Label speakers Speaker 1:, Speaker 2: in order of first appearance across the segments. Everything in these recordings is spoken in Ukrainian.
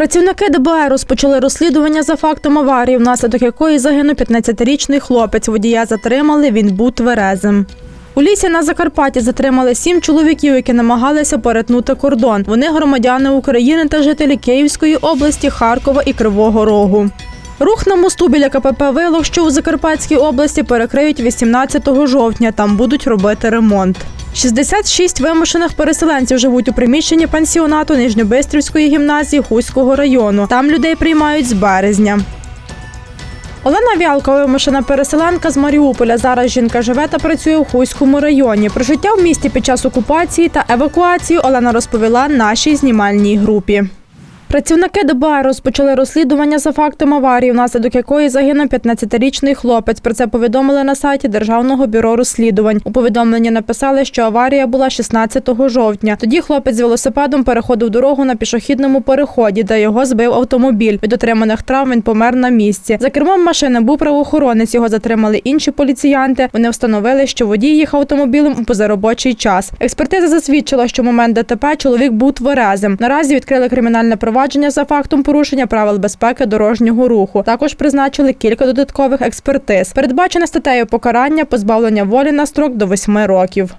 Speaker 1: Працівники ДБР розпочали розслідування за фактом аварії, внаслідок якої загинув 15-річний хлопець. Водія затримали, він був тверезим. У лісі на Закарпатті затримали сім чоловіків, які намагалися перетнути кордон. Вони громадяни України та жителі Київської області, Харкова і Кривого Рогу. Рух на мосту біля КПП Вилов, що у Закарпатській області, перекриють 18 жовтня. Там будуть робити ремонт. 66 вимушених переселенців живуть у приміщенні пансіонату Нижньобистрівської гімназії Хуського району. Там людей приймають з березня. Олена Вялка, вимушена переселенка з Маріуполя. Зараз жінка живе та працює у Хуському районі. Про життя в місті під час окупації та евакуації Олена розповіла нашій знімальній групі. Працівники ДБР розпочали розслідування за фактом аварії, внаслідок якої загинув 15-річний хлопець. Про це повідомили на сайті Державного бюро розслідувань. У повідомленні написали, що аварія була 16 жовтня. Тоді хлопець з велосипедом переходив дорогу на пішохідному переході, де його збив автомобіль. Від отриманих травм він помер на місці. За кермом машини був правоохоронець. Його затримали інші поліціянти. Вони встановили, що водій їхав автомобілем у позаробочий час. Експертиза засвідчила, що в момент ДТП чоловік був тверезим. Наразі відкрили кримінальне провадження за фактом порушення правил безпеки дорожнього руху. Також призначили кілька додаткових експертиз. Передбачене статтею покарання позбавлення волі на строк до восьми років.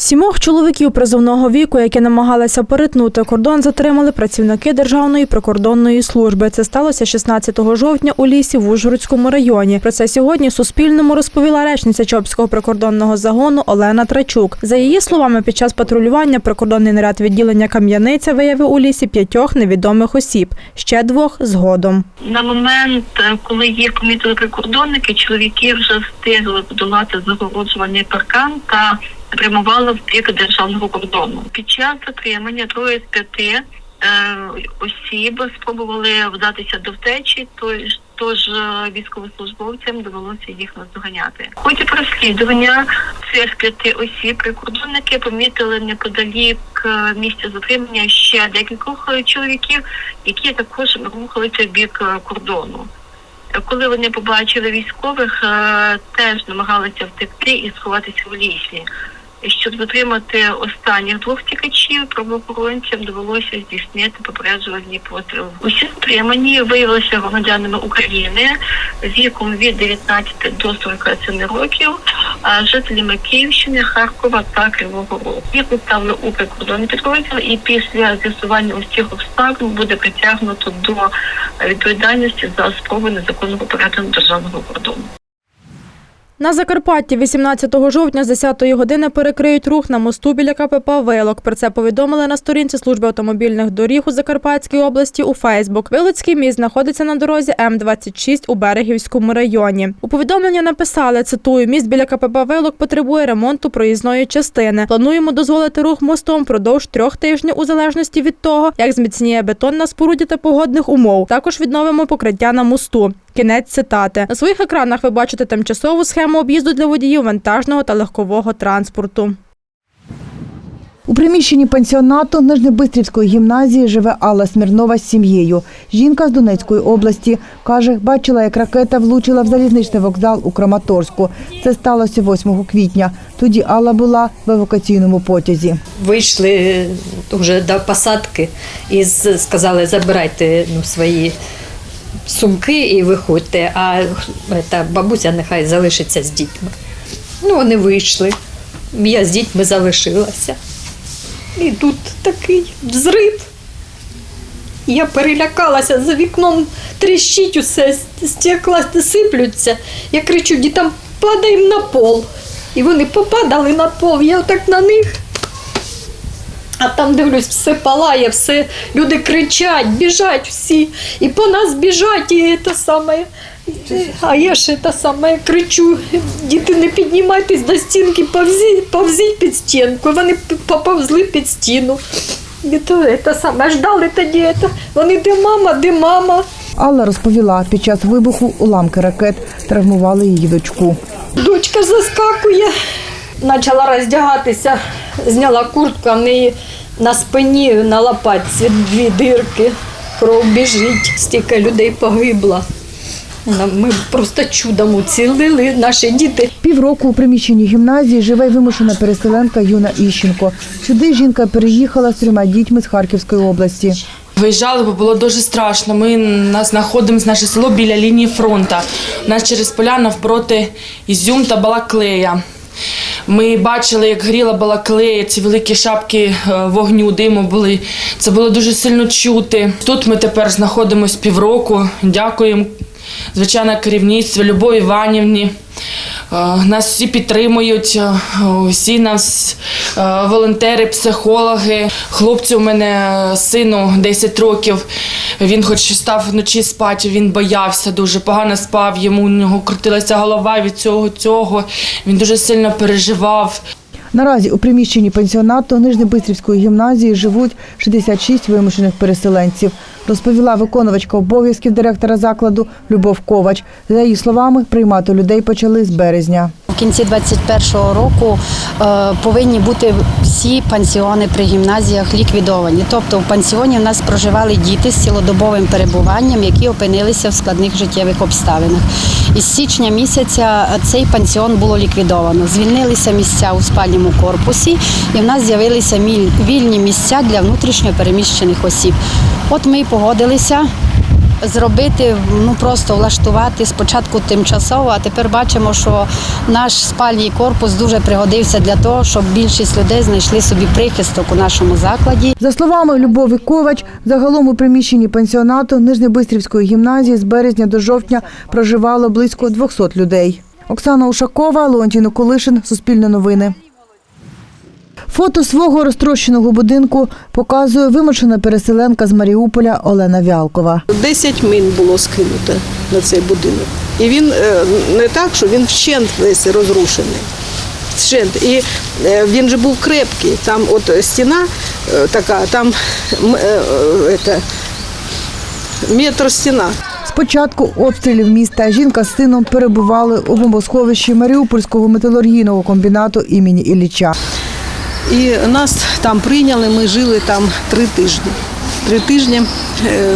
Speaker 1: Сімох чоловіків призовного віку, які намагалися перетнути кордон, затримали працівники Державної прикордонної служби. Це сталося 16 жовтня у лісі в Ужгородському районі. Про це сьогодні Суспільному розповіла речниця Чопського прикордонного загону Олена Трачук. За її словами, під час патрулювання прикордонний наряд відділення Кам'яниця виявив у лісі п'ятьох невідомих осіб, ще двох згодом.
Speaker 2: На момент, коли їх помітили прикордонники, чоловіки вже встигли подолати загороджувальний паркан та прямували в бік державного кордону. Під час затримання троє з п'яти е, осіб спробували вдатися до втечі, тож тож е, військовослужбовцям довелося їх наздоганяти. В ході розслідування цих п'яти осіб прикордонники помітили неподалік е, місця затримання ще декількох чоловіків, які також рухалися в бік кордону. Коли вони побачили військових, теж намагалися втекти і сховатися в лісі. Щоб затримати останніх двох втікачів, правоохоронцям довелося здійснити попереджувальний постріл. Усі затримані виявилися громадянами України віком від 19 до 47 років, а жителями Київщини, Харкова та Кривого Рогу. Їх поставили у прикордонний підрозділ, і після з'ясування усіх обставин буде притягнуто до відповідальності за спробу незаконного перетину державного кордону.
Speaker 1: На Закарпатті 18 жовтня з 10 години перекриють рух на мосту біля КПП Вилок. Про це повідомили на сторінці служби автомобільних доріг у Закарпатській області у Фейсбук. Вилоцький міст знаходиться на дорозі М-26 у Берегівському районі. У повідомленні написали, цитую, міст біля КПП Вилок потребує ремонту проїзної частини. Плануємо дозволити рух мостом впродовж трьох тижнів у залежності від того, як зміцніє бетон на споруді та погодних умов. Також відновимо покриття на мосту. Кінець цитати. На своїх екранах ви бачите тимчасову схему об'їзду для водіїв вантажного та легкового транспорту.
Speaker 3: У приміщенні пансіонату Нижнебистрівської гімназії живе Алла Смірнова з сім'єю. Жінка з Донецької області. Каже, бачила, як ракета влучила в залізничний вокзал у Краматорську. Це сталося 8 квітня. Тоді Алла була в евакуаційному потязі.
Speaker 4: Вийшли вже до посадки і сказали, забирайте ну, свої сумки і виходьте, а та бабуся нехай залишиться з дітьми. Ну, вони вийшли. Я з дітьми залишилася. І тут такий взрив. Я перелякалася, за вікном тріщить усе, стекла сиплються. Я кричу, дітям падаємо на пол. І вони попадали на пол, я так на них. А там дивлюсь, все палає, все люди кричать, біжать всі, і по нас біжать, і те саме. А я ще те саме кричу, діти, не піднімайтесь до стінки, повзіть, повзіть під стінку. Вони поповзли під стіну. І то те саме ждали тоді. Це. Вони де мама, де мама.
Speaker 3: Алла розповіла, під час вибуху уламки ракет травмували її дочку.
Speaker 4: Дочка заскакує, почала роздягатися, зняла куртку, а в неї на спині на лопатці дві дирки, кров біжить, стільки людей погибло. Ми просто чудом уцілили наші діти.
Speaker 3: Півроку у приміщенні гімназії живе вимушена переселенка Юна Іщенко. Сюди жінка переїхала з трьома дітьми з Харківської області.
Speaker 5: Виїжджали, бо було дуже страшно. Ми нас знаходимося наше село біля лінії фронту. У нас через поля навпроти Ізюм та Балаклея. Ми бачили, як горіла Балаклея, ці великі шапки е, вогню, диму були. Це було дуже сильно чути. Тут ми тепер знаходимося півроку. Дякуємо, звичайно, керівництву Любові Іванівні. Е, Нас всі підтримують, е, всі нас е, волонтери, психологи. Хлопцю у мене е, сину 10 років. Він хоч став вночі спати, він боявся дуже погано спав. Йому у нього крутилася голова від цього цього. Він дуже сильно переживав.
Speaker 3: Наразі у приміщенні пансіонату Нижнебистрівської гімназії живуть 66 вимушених переселенців, розповіла виконувачка обов'язків директора закладу Любов Ковач. За її словами, приймати людей почали з березня.
Speaker 6: У кінці 21-го року е, повинні бути всі пансіони при гімназіях ліквідовані. Тобто в пансіоні в нас проживали діти з цілодобовим перебуванням, які опинилися в складних життєвих обставинах. Із січня місяця цей пансіон було ліквідовано. Звільнилися місця у спальному корпусі, і в нас з'явилися вільні місця для внутрішньо переміщених осіб. От ми й погодилися зробити, ну просто влаштувати спочатку тимчасово, а тепер бачимо, що наш спальний корпус дуже пригодився для того, щоб більшість людей знайшли собі прихисток у нашому закладі.
Speaker 3: За словами Любові Ковач, загалом у приміщенні пансіонату Нижнебистрівської гімназії з березня до жовтня проживало близько 200 людей. Оксана Ушакова, Леонтій Николишин, Суспільне новини. Фото свого розтрощеного будинку показує вимушена переселенка з Маріуполя Олена Вялкова.
Speaker 7: 10 мін було скинуто на цей будинок. І він е, не так, що він вщент весь розрушений. Вщент. І е, він же був крепкий. Там от стіна е, така, там е, е, это, метр стіна.
Speaker 3: З початку обстрілів міста жінка з сином перебували у бомбосховищі Маріупольського металургійного комбінату імені Ілліча.
Speaker 7: І нас там прийняли, ми жили там три тижні. Три тижні. Е,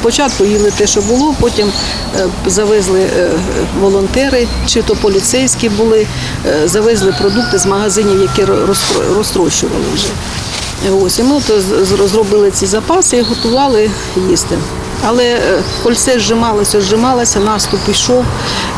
Speaker 7: Спочатку їли те, що було, потім е, завезли е, волонтери, чи то поліцейські були, завезли продукти з магазинів, які ро- розтрощували вже. Ось, і ми зробили ці запаси і готували їсти. Але е, кольце зжималося, зжималося, наступ пішов.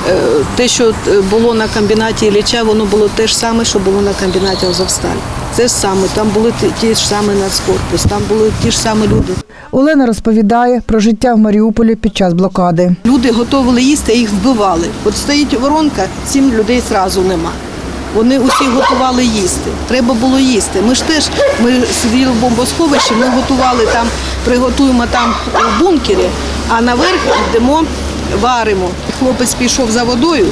Speaker 7: Е, Те, що е, було на комбінаті Ілліча, воно було те ж саме, що було на комбінаті Азовсталь. Те ж саме, там були ті- ж самі нацкорпус, там були ті ж самі люди.
Speaker 3: Олена розповідає про життя в Маріуполі під час блокади.
Speaker 7: Люди готували їсти, їх вбивали. От стоїть воронка, сім людей зразу нема. Вони усі готували їсти. Треба було їсти. Ми ж теж ми сиділи в бомбосховищі, ми готували там, приготуємо там у бункері, а наверх йдемо, варимо. Хлопець пішов за водою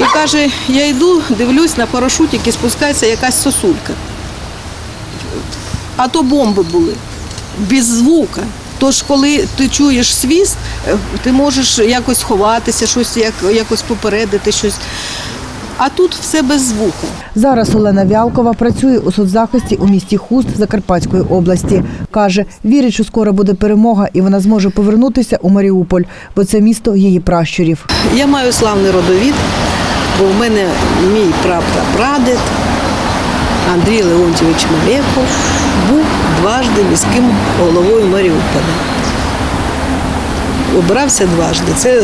Speaker 7: і каже: я йду, дивлюсь на парашутики, спускається якась сосулька. А то бомби були без звука. Тож, коли ти чуєш свіст, е, ти можеш якось ховатися, щось як, якось попередити щось. А тут все без звуку.
Speaker 3: Зараз Олена Вялкова працює у соцзахисті у місті Хуст Закарпатської області. Каже, вірить, що скоро буде перемога і вона зможе повернутися у Маріуполь, бо це місто її пращурів.
Speaker 7: Я маю славний родовід, бо в мене мій прапрапрадед Андрій Леонтьович Малеков був дважди міським головою Маріуполя. Обирався дважди. Це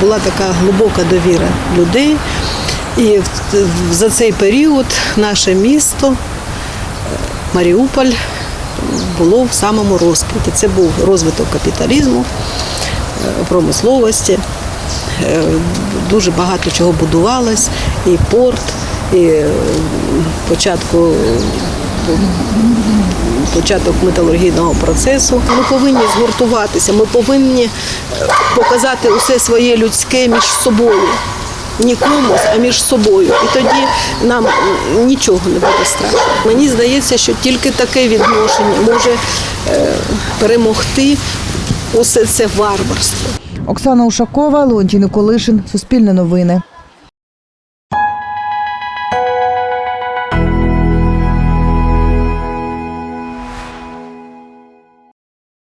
Speaker 7: була така глибока довіра людей. І за цей період наше місто, е, Маріуполь, було в самому розквіті. Це був розвиток капіталізму, е, промисловості. Е, Дуже багато чого будувалось, і порт, і початку початок металургійного процесу. Ми повинні згуртуватися, ми повинні показати усе своє людське між собою. Не комусь, а між собою. І тоді нам нічого не буде страшно. Мені здається, що тільки таке відношення може е, перемогти усе це варварство.
Speaker 3: Оксана Ушакова, Леонтій Николишин, Суспільне новини.